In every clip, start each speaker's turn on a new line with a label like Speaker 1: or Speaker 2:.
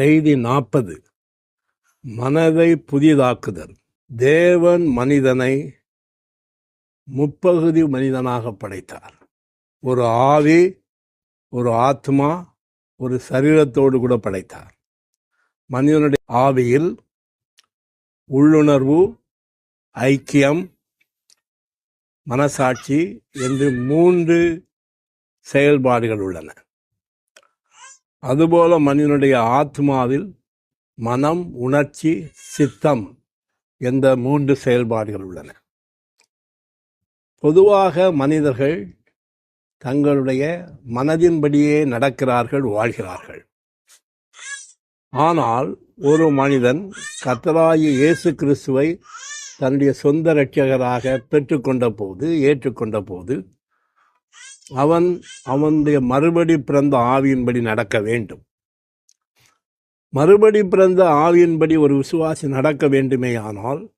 Speaker 1: செய்தி நாற்பது. மனதை புதிதாக்குதல். தேவன் மனிதனை முப்பகுதி மனிதனாக படைத்தார். ஒரு ஆவி ஒரு ஆத்மா ஒரு சரீரத்தோடு கூட படைத்தார். மனிதனுடைய ஆவியில் உள்ளுணர்வு ஐக்கியம் மனசாட்சி என்று மூன்று செயல்பாடுகள் உள்ளன. அதுபோல மனிதனுடைய ஆத்மாவில் மனம் உணர்ச்சி சித்தம் என்ற மூன்று செயல்பாடுகள் உள்ளன. பொதுவாக மனிதர்கள் தங்களுடைய மனதின்படியே நடக்கிறார்கள் வாழ்கிறார்கள். ஆனால் ஒரு மனிதன் கத்தராயி இயேசு கிறிஸ்துவை தன்னுடைய சொந்த இரட்சகராக பெற்றுக்கொண்ட போது ஏற்றுக்கொண்ட போது அவன் அவனுடைய மறுபடி பிறந்த ஆவியின்படி நடக்க வேண்டும். மறுபடி பிறந்த ஆவியின்படி ஒரு விசுவாசி நடக்க வேண்டுமே ஆனால்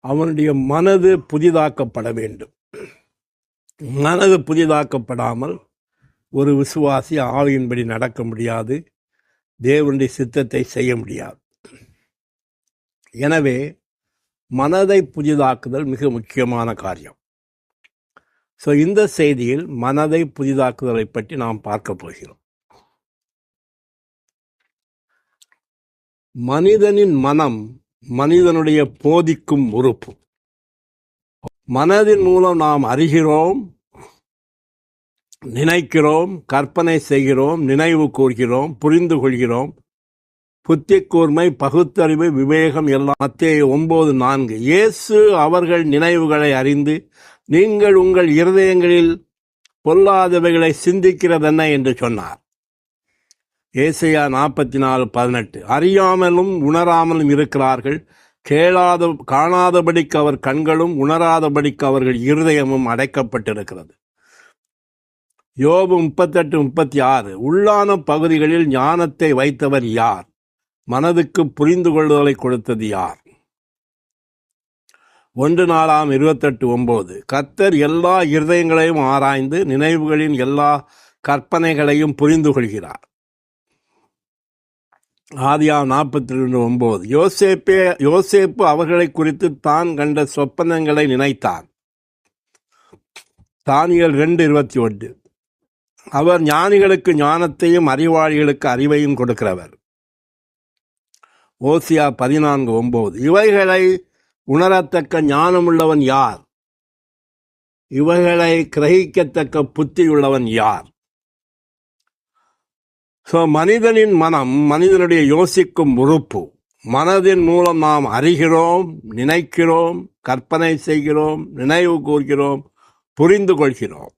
Speaker 1: அவனுடைய மனது புதிதாக்கப்பட வேண்டும். மனது புதிதாக்கப்படாமல் ஒரு விசுவாசி ஆவியின்படி நடக்க முடியாது. தேவனுடைய சித்தத்தை செய்ய முடியாது. எனவே மனதை புதிதாக்குதல் மிக முக்கியமான காரியம். ஸோ இந்த செய்தியில் மனதை புதிதாக்குதலை பற்றி நாம் பார்க்க போகிறோம். மனிதனின் மனம் மனிதனுடைய போதிக்கும் உறுப்பு. மனதின் மூலம் நாம் அறிகிறோம் நினைக்கிறோம் கற்பனை செய்கிறோம் நினைவு கூர்கிறோம் புரிந்து கொள்கிறோம். புத்தி கூர்மை பகுத்தறிவு விவேகம் எல்லாம் மத்திய ஒன்பது நான்கு. இயேசு அவர்கள் நினைவுகளை அறிந்து நீங்கள் உங்கள் இருதயங்களில் பொல்லாதவைகளை சிந்திக்கிறதென்ன என்று சொன்னார். ஏசையா நாற்பத்தி நாலு பதினெட்டு. அறியாமலும் உணராமலும் இருக்கிறார்கள். கேளாத காணாதபடிக்கு அவர் கண்களும் உணராதபடிக்கு அவர்கள் இருதயமும் அடைக்கப்பட்டிருக்கிறது. யோபு முப்பத்தெட்டு முப்பத்தி ஆறு உள்ளான பகுதிகளில் ஞானத்தை வைத்தவர் யார்? மனதுக்கு புரிந்து கொள்ளுதலை கொடுத்தது யார்? ஒன்று நாலாம் இருபத்தெட்டு ஒம்பது. கத்தர் எல்லா இருதயங்களையும் ஆராய்ந்து நினைவுகளின் எல்லா கற்பனைகளையும் புரிந்து கொள்கிறார். ஆதியாம் நாற்பத்தி ரெண்டு ஒம்பது. யோசேப்பே யோசேப்பு அவர்களை குறித்து தான் கண்ட சொப்பனங்களை நினைத்தான் தானியல் ரெண்டு இருபத்தி ஒன்று. அவர் ஞானிகளுக்கு ஞானத்தையும் அறிவாளிகளுக்கு அறிவையும் கொடுக்கிறவர். ஓசியா பதினான்கு ஒம்பது. இவைகளை உணரத்தக்க ஞானமுள்ளவன் யார்? இவைகளை கிரகிக்கத்தக்க புத்தியுள்ளவன் யார்? ஸோ மனிதனின் மனம் மனிதனுடைய யோசிக்கும் உறுப்பு. மனதின் மூலம் நாம் அறிகிறோம் நினைக்கிறோம் கற்பனை செய்கிறோம் நினைவு கூர்கிறோம் புரிந்து கொள்கிறோம்.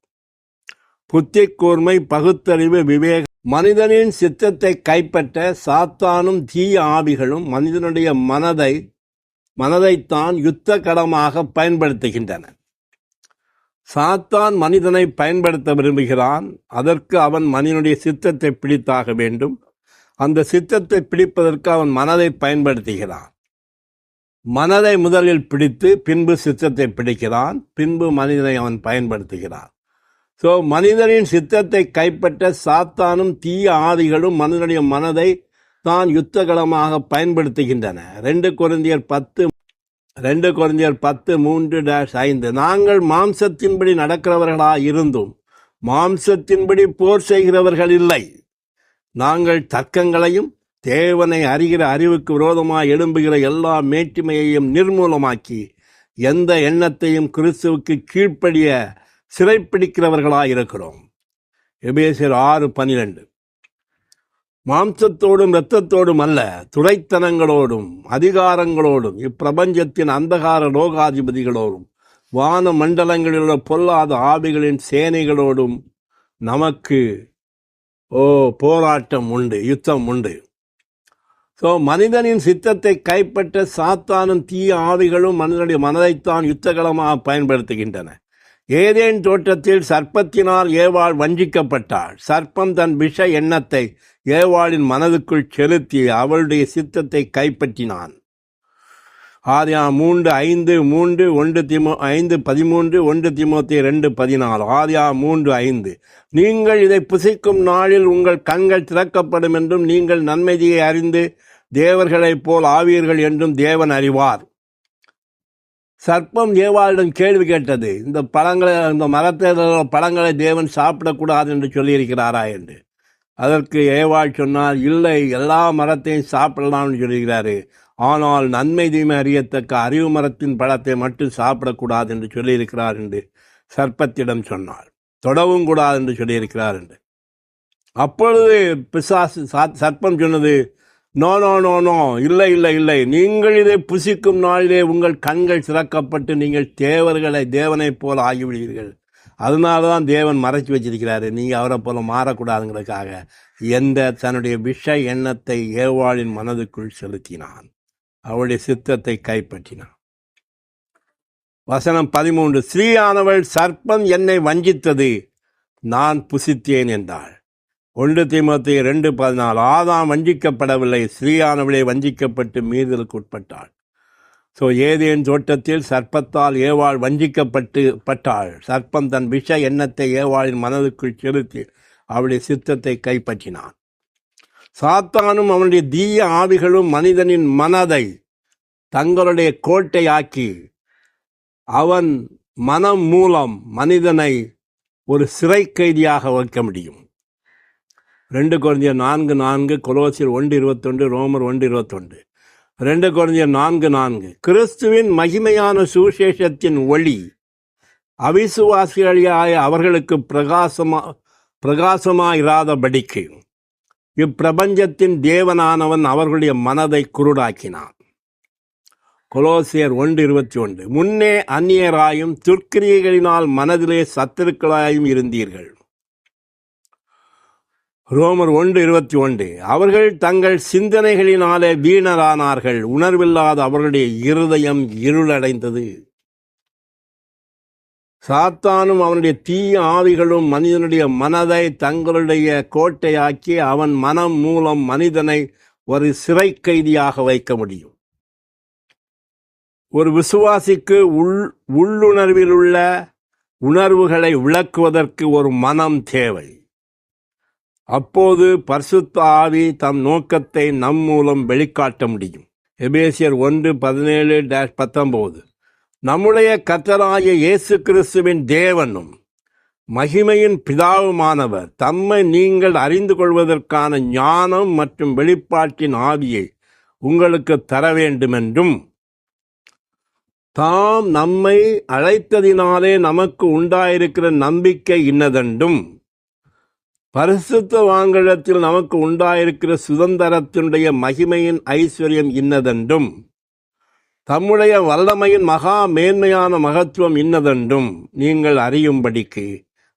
Speaker 1: புத்தி கூர்மை பகுத்தறிவு விவேக மனிதனின் சித்தத்தை கைப்பற்ற சாத்தானும் தீய ஆவிகளும் மனிதனுடைய மனதை மனதைத்தான் யுத்த களமாக பயன்படுத்துகின்றன. சாத்தான் மனிதனை பயன்படுத்த விரும்புகிறான். அதற்கு அவன் மனிதனுடைய சித்தத்தை பிடித்தாக வேண்டும். அந்த சித்தத்தை பிடிப்பதற்கு அவன் மனதை பயன்படுத்துகிறான். மனதை முதலில் பிடித்து பின்பு சித்தத்தை பிடிக்கிறான். பின்பு மனிதனை அவன் பயன்படுத்துகிறான். ஸோ மனிதனின் சித்தத்தை கைப்பற்ற சாத்தானும் தீய ஆதிகளும் மனிதனுடைய மனதை தான் யுத்தகலமாக பயன்படுத்துகின்றன. ரெண்டு குழந்தையர் பத்து ரெண்டு குழந்தையர் பத்து மூன்று டேஷ் ஐந்து. நாங்கள் மாம்சத்தின்படி நடக்கிறவர்களா இருந்தும் மாம்சத்தின்படி போர் செய்கிறவர்கள் இல்லை. நாங்கள் தர்க்கங்களையும் தேவனை அறிகிற அறிவுக்கு விரோதமாக எழும்புகிற எல்லா மேற்றுமையையும் நிர்மூலமாக்கி எந்த எண்ணத்தையும் கிறிஸ்துவுக்கு கீழ்ப்படிய சிறைப்பிடிக்கிறவர்களாக இருக்கிறோம் எபேசியர் ஆறு பனிரெண்டு. மாம்சத்தோடும் இரத்தத்தோடும் அல்ல துறைத்தனங்களோடும் அதிகாரங்களோடும் இப்பிரபஞ்சத்தின் அந்தகார லோகாதிபதிகளோடும் வான மண்டலங்களிலுள்ள பொல்லாத ஆவிகளின் சேனைகளோடும் நமக்கு ஓ போராட்டம் உண்டு யுத்தம் உண்டு. ஸோ மனிதனின் சித்தத்தை கைப்பற்ற சாத்தானும் தீய ஆவிகளும் மனிதனுடைய மனதைத்தான் யுத்தகலமாக பயன்படுத்துகின்றன. ஏதேன் தோட்டத்தில் சர்ப்பத்தினால் ஏவாள் வஞ்சிக்கப்பட்டாள். சர்ப்பம் தன் விஷ எண்ணத்தை ஏவாளின் மனதுக்குள் செலுத்தி அவளுடைய சித்தத்தை கைப்பற்றினான். ஆதியாம் மூன்று ஐந்து மூன்று ஒன்று திமோ ஐந்து பதிமூன்று ஒன்று திமுத்தி ரெண்டு பதினாலு. ஆதியா மூன்று ஐந்து. நீங்கள் இதை புசிக்கும் நாளில் உங்கள் கண்கள் திறக்கப்படும் என்றும் நீங்கள் நன்மையை அறிந்து தேவர்களைப் போல் ஆவீர்கள் என்றும் தேவன் அறிவார். சர்ப்பம் ஏவாளிடம் கேள்வி கேட்டது. இந்த பழங்களை இந்த மரத்தில் பழங்களை தேவன் சாப்பிடக்கூடாது என்று சொல்லியிருக்கிறாரா என்று. அதற்கு ஏவாள் சொன்னால் இல்லை எல்லா மரத்தையும் சாப்பிடலாம்னு சொல்கிறாரு ஆனால் நன்மை தீமை அறியத்தக்க அறிவு மரத்தின் பழத்தை மட்டும் சாப்பிடக்கூடாது என்று சொல்லியிருக்கிறார் என்று சர்ப்பத்திடம் சொன்னார். தொடவும் கூடாது என்று சொல்லியிருக்கிறார் என்று. அப்பொழுது பிசாசு சர்ப்பம் சொன்னது நோ நோ நோ நோ இல்லை இல்லை இல்லை. நீங்கள் இதை புசிக்கும் நாளிலே உங்கள் கண்கள் சிறக்கப்பட்டு நீங்கள் தேவர்களை தேவனைப் போல ஆகிவிடுவீர்கள். அதனால தான் தேவன் மறைச்சி வச்சிருக்கிறாரு. நீங்கள் அவரை போல மாறக்கூடாதுங்கிறதுக்காக எந்த தன்னுடைய விஷ எண்ணத்தை ஏவாளின் மனதுக்குள் செலுத்தினான். அவளுடைய சித்தத்தை கைப்பற்றினான். வசனம் பதிமூன்று ஸ்ரீயானவள் சர்ப்பம் என்னை வஞ்சித்தது நான் புசித்தேன் என்றாள். ஒன்று திமுத்தி ரெண்டு பதினாலு ஆதாம் வஞ்சிக்கப்படவில்லை ஸ்ரீயானவளே வஞ்சிக்கப்பட்டு மீறுதலுக்கு உட்பட்டாள். ஸோ ஏதேன் தோட்டத்தில் சர்ப்பத்தால் ஏவாள் வஞ்சிக்கப்பட்டு பட்டாள். சர்ப்பம் தன் விஷ எண்ணத்தை ஏவாளின் மனதுக்குள் செலுத்தி அவளுடைய சித்தத்தை கைப்பற்றினான். சாத்தானும் அவனுடைய தீய ஆவிகளும் மனிதனின் மனதை தங்களுடைய கோட்டையாக்கி அவன் மனம் மூலம் மனிதனை ஒரு சிறை கைதியாக வைக்க முடியும். ரெண்டு குறைஞ்சர் நான்கு நான்கு கொலோசியர் ஒன்று இருபத்தொன்று ரோமர் ஒன்று இருபத்தொன்று. ரெண்டு குறைஞ்சர் நான்கு நான்கு. கிறிஸ்துவின் மகிமையான சுவிசேஷத்தின் ஒளி. அவிசுவாசிகளாய அவர்களுக்கு பிரகாசமா பிரகாசமாயிராதபடிக்கு இப்பிரபஞ்சத்தின் தேவனானவன் அவர்களுடைய மனதை குருடாக்கினான். கொலோசியர் ஒன்று இருபத்தி ஒன்று. முன்னே அந்நியராயும் துர்க்கிரியைகளினால் மனதிலே சத்துருக்களாயும் இருந்தீர்கள். ரோமர் ஒன்று இருபத்தி ஒன்று. அவர்கள் தங்கள் சிந்தனைகளினாலே வீணரானார்கள். உணர்வில்லாத அவர்களுடைய இருதயம் இருளடைந்தது. சாத்தானும் அவனுடைய தீய ஆவிகளும் மனிதனுடைய மனதை தங்களுடைய கோட்டையாக்கி அவன் மனம் மூலம் மனிதனை ஒரு சிறை கைதியாக வைக்க முடியும். ஒரு விசுவாசிக்கு உள் உள்ளுணர்வில் உள்ள உணர்வுகளை விளக்குவதற்கு ஒரு மனம் தேவை. அப்போது பரிசுத்த ஆவி தம் நோக்கத்தை நம் மூலம் வெளிக்காட்ட முடியும். எபேசியர் ஒன்று பதினேழு டேஷ் பத்தொம்போது நம்முடைய கத்தராய இயேசு கிறிஸ்துவின் தேவனும் மகிமையின் பிதாவுமானவர் தம்மை நீங்கள் அறிந்து கொள்வதற்கான ஞானம் மற்றும் வெளிப்பாட்டின் ஆவியை உங்களுக்கு தர வேண்டுமென்றும் தாம் நம்மை அழைத்ததினாலே நமக்கு உண்டாயிருக்கிற நம்பிக்கை இன்னதென்றும் பரிசுத்த வாங்கலத்தில் நமக்கு உண்டாயிருக்கிற சுதந்திரத்தினுடைய மகிமையின் ஐஸ்வர்யம் இன்னதென்றும் தம்முடைய வல்லமையின் மகா மேன்மையான மகத்துவம் இன்னதென்றும் நீங்கள் அறியும்படிக்கு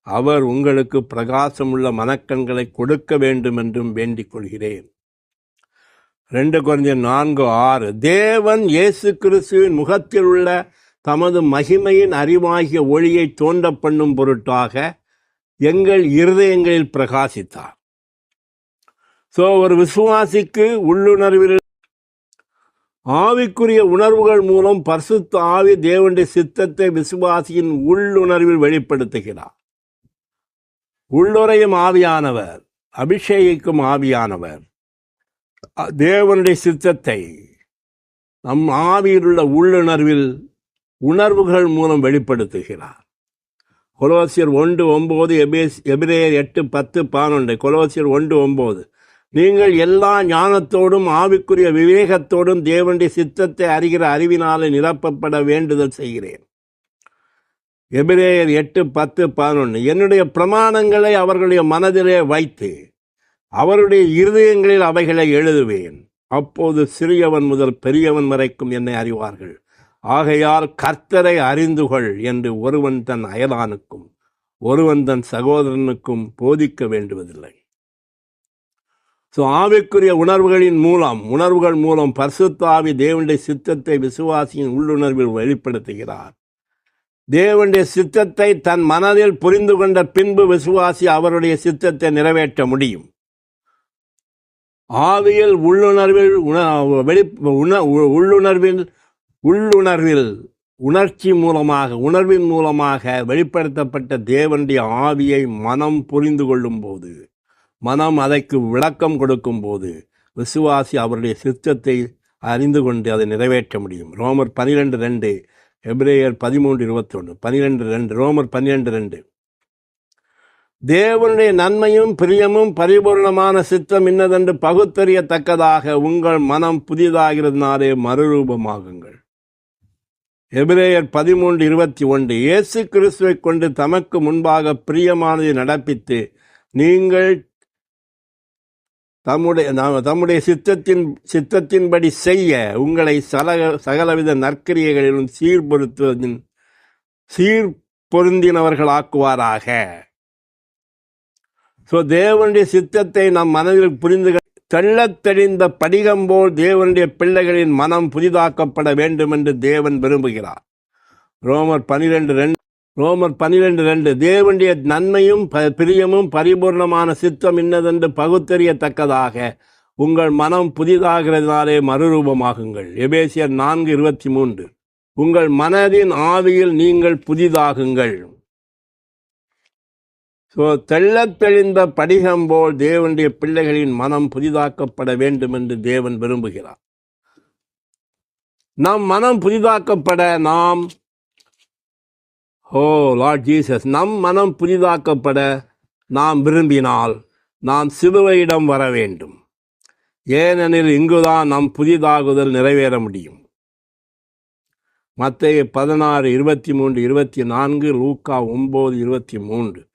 Speaker 1: அவர் உங்களுக்கு பிரகாசமுள்ள மனக்கண்களை கொடுக்க வேண்டும் என்றும் வேண்டிக் கொள்கிறேன். ரெண்டு குறைஞ்ச நான்கு ஆறு தேவன் இயேசு கிறிஸ்துவின் முகத்தில் உள்ள தமது மகிமையின் அறிவாகிய ஒளியை தோன்ற பண்ணும் பொருட்டாக எங்கள் இருதயங்களில் பிரகாசித்தார். சோ ஒரு விசுவாசிக்கு உள்ளுணர்வில் ஆவிக்குரிய உணர்வுகள் மூலம் பரிசுத்த ஆவி தேவனுடைய சித்தத்தை விசுவாசியின் உள்ளுணர்வில் வெளிப்படுத்துகிறார். உள்ளுரையும் ஆவியானவர் அபிஷேகிக்கும் ஆவியானவர் தேவனுடைய சித்தத்தை நம் ஆவியில் உள்ள உள்ளுணர்வில் உணர்வுகள் மூலம் வெளிப்படுத்துகிறார். கொலோசியர் ஒன்று ஒம்பது எபேஸ் எபிரேயர் எட்டு பத்து பதினொன்று கொலோசியர் ஒன்று ஒம்பது. நீங்கள் எல்லா ஞானத்தோடும் ஆவிக்குரிய விவேகத்தோடும் தேவனுடைய சித்தத்தை அறிகிற அறிவினாலே நிரப்பப்பட வேண்டுதல் செய்கிறேன். எபிரேயர் எட்டு பத்து பதினொன்று என்னுடைய பிரமாணங்களை அவர்களுடைய மனதிலே வைத்து அவருடைய இருதயங்களில் அவைகளை எழுதுவேன். அப்போது சிறியவன் முதல் பெரியவன் வரைக்கும் என்னை அறிவார்கள். ஆகையால் கர்த்தரை அறிந்து கொள் என்று ஒருவன் தன் அயலானுக்கும் ஒருவன் தன் சகோதரனுக்கும் போதிக்க வேண்டுவதில்லை. ஸோ ஆவிக்குரிய உணர்வுகளின் மூலம் உணர்வுகள் மூலம் பரிசுத்தாவி தேவனுடைய சித்தத்தை விசுவாசியின் உள்ளுணர்வில் வெளிப்படுத்துகிறார். தேவனுடைய சித்தத்தை தன் மனதில் புரிந்து கொண்ட பின்பு விசுவாசி அவருடைய சித்தத்தை நிறைவேற்ற முடியும். ஆவியில் உள்ளுணர்வில் உண- வெளி உண- உள்ளுணர்வில் உள்ளுணர்வில் உணர்ச்சி மூலமாக உணர்வின் மூலமாக வெளிப்படுத்தப்பட்ட தேவனுடைய ஆவியை மனம் புரிந்து கொள்ளும் போது மனம் அதற்கு விளக்கம் கொடுக்கும் போது விசுவாசி அவருடைய சித்தத்தை அறிந்து கொண்டு அதை நிறைவேற்ற முடியும். ரோமர் பனிரெண்டு ரெண்டு எப்ரேயர் பதிமூன்று இருபத்தொன்று. பனிரெண்டு ரெண்டு ரோமர் பன்னிரெண்டு ரெண்டு. தேவனுடைய நன்மையும் பிரியமும் பரிபூர்ணமான சித்தம் இன்னதென்று பகுத்தறியத்தக்கதாக உங்கள் மனம் புதிதாகிறதுனாலே மறுரூபமாகுங்கள். எபிரேயர் பதிமூன்று இருபத்தி ஒன்று. இயேசு கிறிஸ்துவை கொண்டு தமக்கு முன்பாக பிரியமானதை நடப்பித்து நீங்கள் தம்முடைய தம்முடைய சித்தத்தின் சித்தத்தின்படி செய்ய உங்களை சலக சகலவித நற்கிரியைகளிலும் சீர்பொருத்துவதின் சீர் பொருந்தினவர்களாக்குவாராக ஸோ தேவனுடைய சித்தத்தை நம் மனதில் புரிந்து தெள்ளத் தெளிந்த படிகம் போல் தேவனுடைய பிள்ளைகளின் மனம் புதிதாக்கப்பட வேண்டும் என்று தேவன் விரும்புகிறார். ரோமர் பனிரெண்டு ரெண்டு ரோமர் பனிரெண்டு ரெண்டு தேவனுடைய நன்மையும் ப- பிரியமும் பரிபூர்ணமான சித்தம் இன்னதென்று பகுத்தறியத்தக்கதாக. உங்கள் மனம் புதிதாகிறதுனாலே மறுரூபமாகுங்கள். எபேசியர் நான்கு இருபத்தி மூன்று உங்கள் மனதின் ஆவியில் நீங்கள் புதிதாகுங்கள். ஸோ தெள்ளத் தெளிந்த படிகம் போல் தேவனுடைய பிள்ளைகளின் மனம் புதிதாக்கப்பட வேண்டும் என்று தேவன் விரும்புகிறார். நம் மனம் புதிதாக்கப்பட நாம் ஓ லார்ட் ஜீசஸ் நம் மனம் புதிதாக்கப்பட நாம் விரும்பினால் நாம் சிலுவையிடம் வர வேண்டும். ஏனெனில் இங்குதான் நம் புதிதாகுதல் நிறைவேற முடியும். மத்திய பதினாறு இருபத்தி மூன்று இருபத்தி நான்கு லூக்கா ஒன்பது இருபத்தி மூன்று.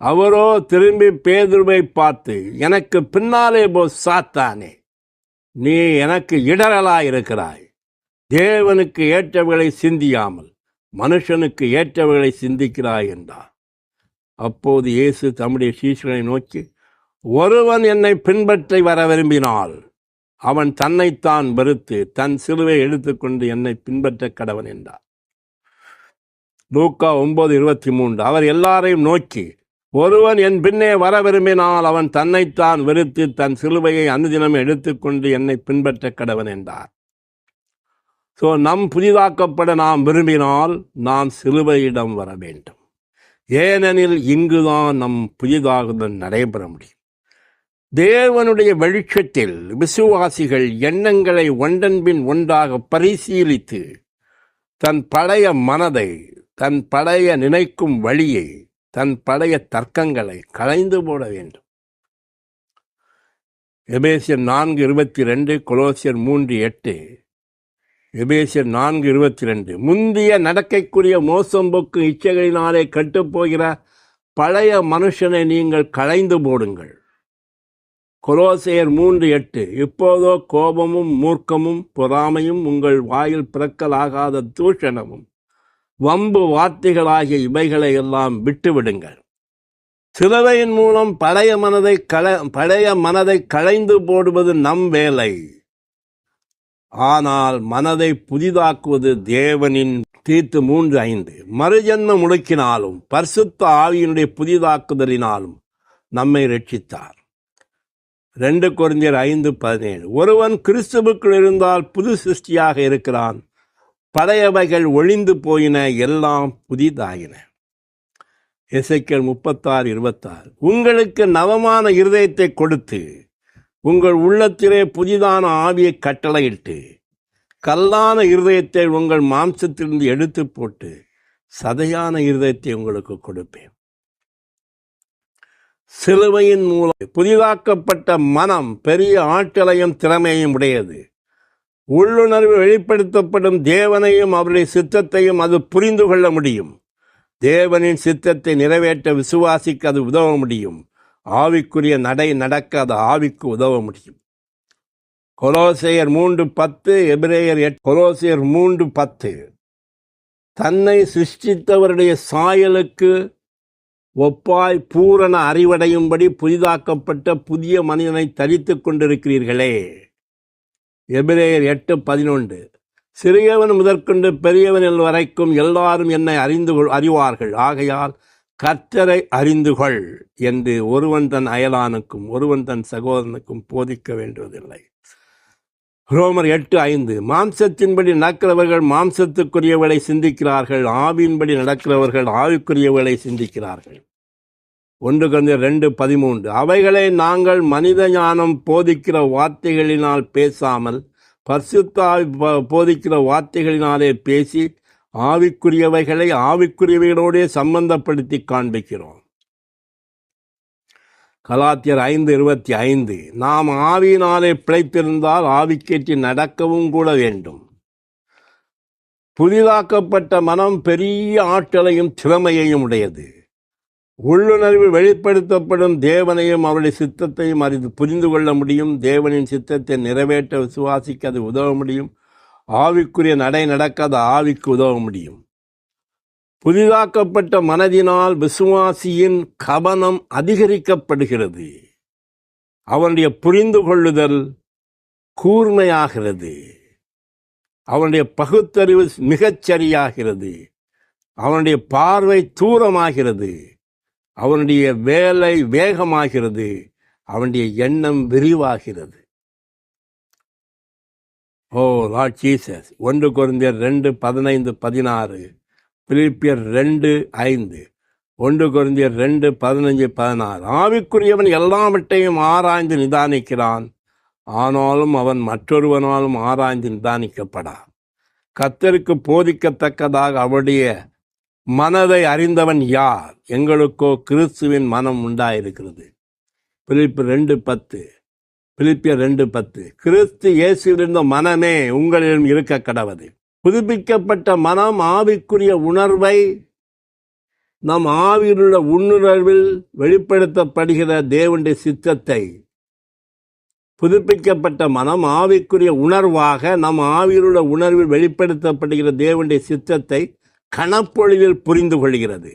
Speaker 1: அவரோ திரும்பி பேதுருவை பார்த்து எனக்கு பின்னாலே போ சாத்தானே! நீ எனக்கு இடரலாய் இருக்கிறாய் தேவனுக்கு ஏற்றவைகளை சிந்தியாமல் மனுஷனுக்கு ஏற்றவைகளை சிந்திக்கிறாய் என்றார். அப்போது இயேசு தம்முடைய சீஷர்களை நோக்கி ஒருவன் என்னை பின்பற்றி வர விரும்பினால் அவன் தன்னைத்தான் வெறுத்து தன் சிலுவை எடுத்துக்கொண்டு என்னை பின்பற்ற கடவன் என்றார். லூக்கா ஒன்பது இருபத்தி மூன்று அவர் எல்லாரையும் நோக்கி ஒருவன் என் பின்னே வர விரும்பினால் அவன் தன்னைத்தான் வெறுத்து தன் சிலுவையை அனுதினம் எடுத்துக்கொண்டு என்னை பின்பற்ற கடவன் என்றார். ஸோ நம் புதிதாக்கப்பட நாம் விரும்பினால் நாம் சிலுவையிடம் வர வேண்டும். ஏனெனில் இங்குதான் நம் புதிதாகுதல் நடைபெற முடியும். தேவனுடைய வெளிச்சத்தில் விசுவாசிகள் எண்ணங்களை ஒன்றன்பின் ஒன்றாக பரிசீலித்து தன் பழைய மனதை தன் பழைய நினைக்கும் வழியை தன் பழைய தர்க்கங்களை களைந்து போட வேண்டும். எபேசியர் நான்கு இருபத்தி ரெண்டு கொலோசியர் மூன்று எட்டு. எபேசியர் நான்கு இருபத்தி ரெண்டு முந்திய நடக்கைக்குரிய மோசம்போக்கு இச்சைகளினாலே கட்டுப்போகிற பழைய மனுஷனை நீங்கள் களைந்து போடுங்கள். கொலோசையர் மூன்று எட்டு. இப்போதோ கோபமும் மூர்க்கமும் பொறாமையும் உங்கள் வாயில் பிறக்கலாகாத தூஷணமும். வம்பு வார்த்தைகளாகிய இவைகளை எல்லாம் விட்டுவிடுங்கள். சிலுவையின் மூலம் பழைய மனதை கள பழைய மனதை களைந்து போடுவது நம் வேலை. ஆனால் மனதை புதிதாக்குவது தேவனின் தீர்த்து மூன்று ஐந்து. மறுஜன்மம் முழுக்கினாலும் பரிசுத்த ஆவியினுடைய புதிதாக்குதலினாலும் நம்மை ரட்சித்தார். ரெண்டு குறைஞர் ஐந்து பதினேழு. ஒருவன் கிறிஸ்துவுக்குள் இருந்தால் புது சிருஷ்டியாக இருக்கிறான். பழையவைகள் ஒழிந்து போயின எல்லாம் புதிதாயின. இசைக்கள் முப்பத்தாறு இருபத்தாறு. உங்களுக்கு நவமான இருதயத்தை கொடுத்து உங்கள் உள்ளத்திலே புதிதான ஆவியை கட்டளையிட்டு கல்லான இருதயத்தை உங்கள் மாம்சத்திலிருந்து எடுத்து போட்டு சதையான இருதயத்தை உங்களுக்கு கொடுப்பேன். சிலுவையின் மூலம் புதிதாக்கப்பட்ட மனம் பெரிய ஆற்றலையும் திறமையும் உடையது. உள்ளுணர்வு வெளிப்படுத்தப்படும் தேவனையும் அவருடைய சித்தத்தையும் அது புரிந்து கொள்ள முடியும். தேவனின் சித்தத்தை நிறைவேற்ற விசுவாசிக்க அது உதவ முடியும். ஆவிக்குரிய நடை நடக்க அது ஆவிக்கு உதவ முடியும். கொலோசையர் மூன்று பத்து எபிரேயர் எட் கொலோசையர் மூன்று பத்து. தன்னை சிருஷ்டித்தவருடைய சாயலுக்கு ஒப்பாய் பூரண அறிவடையும்படி புதிதாக்கப்பட்ட புதிய மனிதனை தரித்து கொண்டிருக்கிறீர்களே. எபிரேயர் எட்டு பதினொன்று. சிறியவன் முதற்கொண்டு பெரியவன் வரைக்கும் எல்லாரும் என்னை அறிந்து கொள் அறிவார்கள். ஆகையால் கர்த்தரை அறிந்து கொள் என்று ஒருவன் தன் அயலானுக்கும் ஒருவன் தன் சகோதரனுக்கும் போதிக்க வேண்டுவதில்லை. ரோமர் எட்டு ஐந்து. மாம்சத்தின்படி நடக்கிறவர்கள் மாம்சத்துக்குரியவர்களை சிந்திக்கிறார்கள். ஆவியின்படி நடக்கிறவர்கள் ஆவிக்குரியவர்களை சிந்திக்கிறார்கள். ஒன்று கொஞ்சம் ரெண்டு பதிமூன்று. அவைகளை நாங்கள் மனித ஞானம் போதிக்கிற வார்த்தைகளினால் பேசாமல் பரிசுத்தாவி போதிக்கிற வார்த்தைகளினாலே பேசி ஆவிக்குரியவைகளை ஆவிக்குரியவைகளோடே சம்பந்தப்படுத்தி காண்பிக்கிறோம். கலாத்தியர் ஐந்து இருபத்தி ஐந்து. நாம் ஆவியினாலே பிழைத்திருந்தால் ஆவிக்கேற்றி நடக்கவும் கூட வேண்டும். புதிதாக்கப்பட்ட மனம் பெரிய ஆற்றலையும் திறமையையும் உடையது. உள்ளுணர்வு வெளிப்படுத்தப்படும் தேவனையும் அவருடைய சித்தத்தையும் அறிந்து புரிந்து கொள்ள முடியும். தேவனின் சித்தத்தை நிறைவேற்ற விசுவாசிக்க அது உதவ முடியும். ஆவிக்குரிய நடை நடக்க அது ஆவிக்கு உதவ முடியும். புதிதாக்கப்பட்ட மனதினால் விசுவாசியின் கவனம் அதிகரிக்கப்படுகிறது. அவனுடைய புரிந்து கொள்ளுதல் கூர்மையாகிறது. அவனுடைய பகுத்தறிவு மிகச்சரியாகிறது. அவனுடைய பார்வை தூரமாகிறது. அவனுடைய வேலை வேகமாகிறது அவனுடைய எண்ணம் விரிவாகிறது. ஓ லார்ட் ஜீசஸ் ஒன்று குறைந்தர் ரெண்டு பதினைந்து பதினாறு. பிலிப்பியர் ரெண்டு ஐந்து. ஒன்று குறைந்தர் ரெண்டு பதினஞ்சு பதினாறு. ஆவிக்குரியவன் எல்லாவற்றையும் ஆராய்ந்து நிதானிக்கிறான். ஆனாலும் அவன் மற்றொருவனாலும் ஆராய்ந்து நிதானிக்கப்படான். கத்தருக்கு போதிக்கத்தக்கதாக அவருடைய மனதை அறிந்தவன் யார்? எங்களுக்கோ கிறிஸ்துவின் மனம் உண்டாயிருக்கிறது. பிலிப்பு ரெண்டு பத்து. பிலிப்பியர் ரெண்டு பத்து. கிறிஸ்து இயேசுவிலிருந்த மனமே உங்களிடம் இருக்க கடவது. புதுப்பிக்கப்பட்ட மனம் ஆவிக்குரிய உணர்வை நம் ஆவியிலுள்ள உண்ணுணர்வில் வெளிப்படுத்தப்படுகிற தேவனுடைய சித்தத்தை புதுப்பிக்கப்பட்ட மனம் ஆவிக்குரிய உணர்வாக நம் ஆவியிலுள்ள உணர்வில் வெளிப்படுத்தப்படுகிற தேவனுடைய சித்தத்தை கணப்பொழிவில் புரிந்து கொள்கிறது.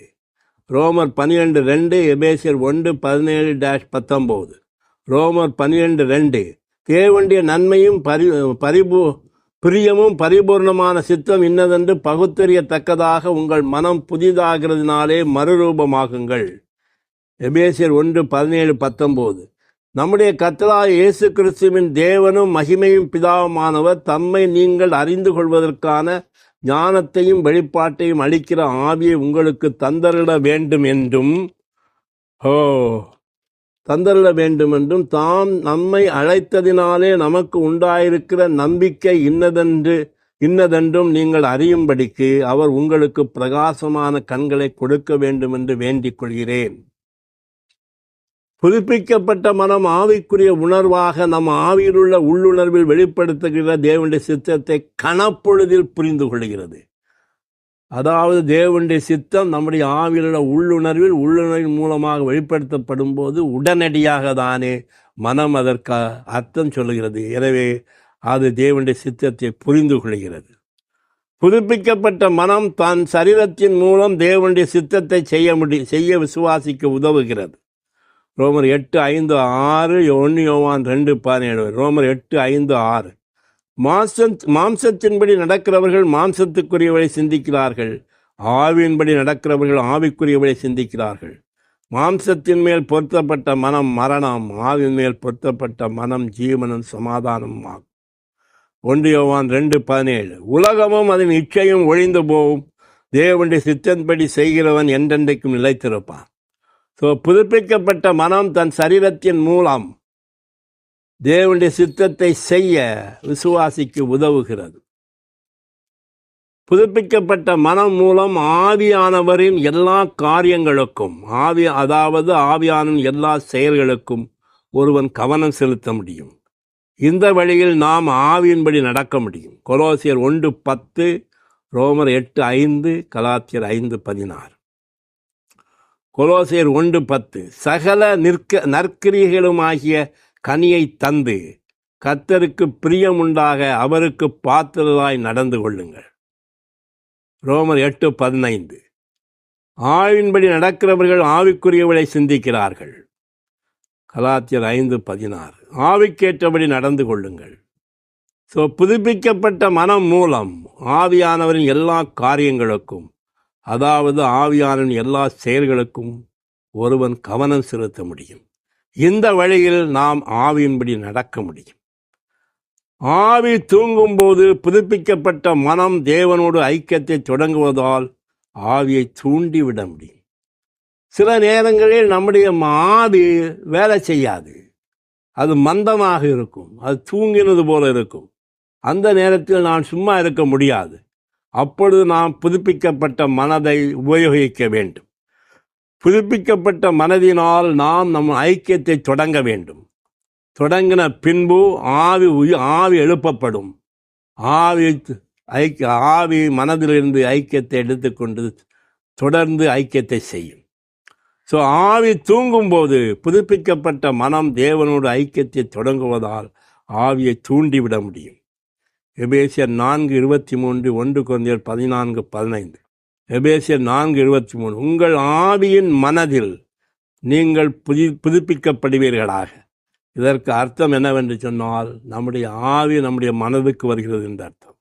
Speaker 1: ரோமர் பன்னிரெண்டு ரெண்டு எபேசியர் ஒன்று பதினேழு டேஷ் பத்தொம்போது. ரோமர் பன்னிரெண்டு ரெண்டு தேவண்டிய நன்மையும் பரி பரிபூ பிரியமும் பரிபூர்ணமான சித்தம் இன்னதென்று பகுத்தறியத்தக்கதாக உங்கள் மனம் புதிதாகிறதுனாலே மறுரூபமாகுங்கள். எபேசியர் ஒன்று பதினேழு பத்தொம்போது. நம்முடைய கத்தலா இயேசு கிறிஸ்துவின் தேவனும் மகிமையும் பிதாவுமானவர் தம்மை நீங்கள் அறிந்து கொள்வதற்கான ஞானத்தையும் வெளிப்பாட்டையும் அளிக்கிற ஆவியை உங்களுக்கு தந்தரிட வேண்டும் என்றும் ஓ தந்தரிட வேண்டும் என்றும் தாம் நம்மை அழைத்ததினாலே நமக்கு உண்டாயிருக்கிற நம்பிக்கை இன்னதென்று இன்னதென்றும் நீங்கள் அறியும்படிக்கு அவர் உங்களுக்கு பிரகாசமான கண்களை கொடுக்க வேண்டும் என்று வேண்டிக் கொள்கிறேன். புதுப்பிக்கப்பட்ட மனம் ஆவிக்குரிய உணர்வாக நம் ஆவியிலுள்ள உள்ளுணர்வில் வெளிப்படுத்துகிற தேவனுடைய சித்தத்தை கணப்பொழுதில் புரிந்து கொள்கிறது. அதாவது தேவனுடைய சித்தம் நம்முடைய ஆவியிலுள்ள உள்ளுணர்வில் உள்ளுணர்வின் மூலமாக வெளிப்படுத்தப்படும் போது உடனடியாக தானே மனம் அதற்கு அர்த்தம் சொல்லுகிறது. எனவே அது தேவனுடைய சித்தத்தை புரிந்து கொள்கிறது. புதுப்பிக்கப்பட்ட மனம் தன் சரீரத்தின் மூலம் தேவனுடைய சித்தத்தை செய்ய முடி செய்ய விசுவாசிக்க உதவுகிறது. ரோமர் எட்டு ஐந்து ஆறு ஒன்று யோவான் ரெண்டு பதினேழு. ரோமர் எட்டு ஐந்து ஆறு. மாம்சம் மாம்சத்தின்படி நடக்கிறவர்கள் மாம்சத்துக்குரியவரை சிந்திக்கிறார்கள். ஆவியின்படி நடக்கிறவர்கள் ஆவிக்குரியவரை சிந்திக்கிறார்கள். மாம்சத்தின் மேல் பொருத்தப்பட்ட மனம் மரணம் ஆவின் மேல் பொருத்தப்பட்ட மனம் ஜீவனும் சமாதானம் ஆகும். ஒன்று யோவான் ரெண்டு பதினேழு. உலகமும் அதன் இச்சையும் ஒழிந்து போகும். தேவனுடைய சித்தன்படி செய்கிறவன் என்றென்றைக்கும் நிலைத்திருப்பான். ஸோ புதுப்பிக்கப்பட்ட மனம் தன் சரீரத்தின் மூலம் தேவனுடைய சித்தத்தை செய்ய விசுவாசிக்கு உதவுகிறது. புதுப்பிக்கப்பட்ட மனம் மூலம் ஆவியானவரின் எல்லா காரியங்களுக்கும் ஆவி அதாவது ஆவியானின் எல்லா செயல்களுக்கும் ஒருவன் கவனம் செலுத்த முடியும். இந்த வழியில் நாம் ஆவியின்படி நடக்க முடியும். கொலோசியர் ஒன்று பத்து ரோமர் எட்டு ஐந்து கலாத்தியர் ஐந்து பதினாறு. கொலோசியர் ஒன்று பத்து சகல நிற்க நற்கிரியைகளுமாகிய கனியை தந்து கர்த்தருக்கு பிரியமுண்டாக அவருக்கு பாத்திரராய் நடந்து கொள்ளுங்கள். ரோமர் எட்டு பதினைந்து. ஆவின்படி நடக்கிறவர்கள் ஆவிக்குரியவளை சிந்திக்கிறார்கள். கலாத்தியர் ஐந்து பதினாறு. ஆவிக்கேற்றபடி நடந்து கொள்ளுங்கள். ஸோ புதுப்பிக்கப்பட்ட மனம் மூலம் ஆவியானவரின் எல்லா காரியங்களுக்கும் அதாவது ஆவியாரின் எல்லா செயல்களுக்கும் ஒருவன் கவனம் செலுத்த முடியும். இந்த வழியில் நாம் ஆவியின்படி நடக்க முடியும். ஆவி தூங்கும்போது புதுப்பிக்கப்பட்ட மனம் தேவனோடு ஐக்கியத்தை தொடங்குவதால் ஆவியை தூண்டிவிட முடியும். சில நேரங்களில் நம்முடைய ஆவி வேலை செய்யாது. அது மந்தமாக இருக்கும். அது தூங்கினது போல இருக்கும். அந்த நேரத்தில் நான் சும்மா இருக்க முடியாது. அப்பொழுது நாம் புதுப்பிக்கப்பட்ட மனதை உபயோகிக்க வேண்டும். புதுப்பிக்கப்பட்ட மனதினால் நாம் நம் ஐக்கியத்தை தொடங்க வேண்டும். தொடங்கின பின்பு ஆவி ஆவி எழுப்பப்படும். ஆவி ஐக்கிய ஆவி மனதிலிருந்து ஐக்கியத்தை எடுத்துக்கொண்டு தொடர்ந்து ஐக்கியத்தை செய்யும். ஸோ ஆவி தூங்கும்போது புதுப்பிக்கப்பட்ட மனம் தேவனோடு ஐக்கியத்தை தொடங்குவதால் ஆவியை தூண்டிவிட முடியும். எபேசியர் நான்கு இருபத்தி மூன்று ஒன்று குழந்தையர் பதினான்கு பதினைந்து. எபேசியர் நான்கு இருபத்தி மூணு உங்கள் ஆவியின் மனதில் நீங்கள் புதி புதுப்பிக்கப்படுவீர்களாக. இதற்கு அர்த்தம் என்னவென்று சொன்னால் நம்முடைய ஆவி நம்முடைய மனதுக்கு வருகிறது என்ற அர்த்தம்.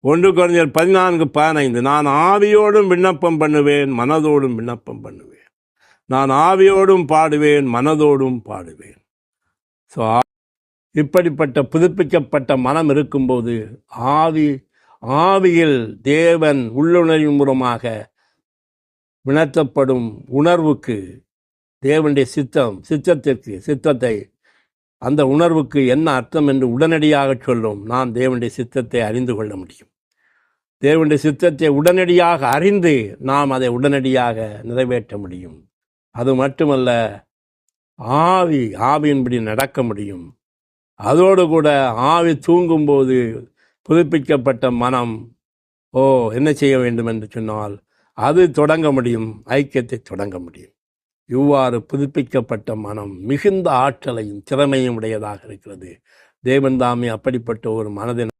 Speaker 1: ஒன்று குழந்தையர் பதினான்கு பதினைந்து நான் ஆவியோடும் விண்ணப்பம் பண்ணுவேன் மனதோடும் விண்ணப்பம் பண்ணுவேன். நான் ஆவியோடும் பாடுவேன் மனதோடும் பாடுவேன். ஸோ இப்படிப்பட்ட புதுப்பிக்கப்பட்ட மனம் இருக்கும்போது ஆவி ஆவியில் தேவன் உள்ளுணர்வின் மூலமாக விணர்த்தப்படும் உணர்வுக்கு தேவனுடைய சித்தம் சித்தத்திற்கு சித்தத்தை அந்த உணர்வுக்கு என்ன அர்த்தம் என்று உடனடியாக சொல்லும். நாம் தேவனுடைய சித்தத்தை அறிந்து கொள்ள முடியும். தேவனுடைய சித்தத்தை உடனடியாக அறிந்து நாம் அதை உடனடியாக நிறைவேற்ற முடியும். அது மட்டுமல்ல ஆவி ஆவியின்படி நடக்க முடியும். அதோடு கூட ஆவி தூங்கும்போது புதுப்பிக்கப்பட்ட மனம் ஓ என்ன செய்ய வேண்டும்? என்று சொன்னால் அது தொடங்க முடியும் ஐக்கியத்தை தொடங்க முடியும். இவ்வாறு புதுப்பிக்கப்பட்ட மனம் மிகுந்த ஆற்றலையும் திறமையும் உடையதாக இருக்கிறது. தேவன்தாமி அப்படிப்பட்ட ஒரு மனதின்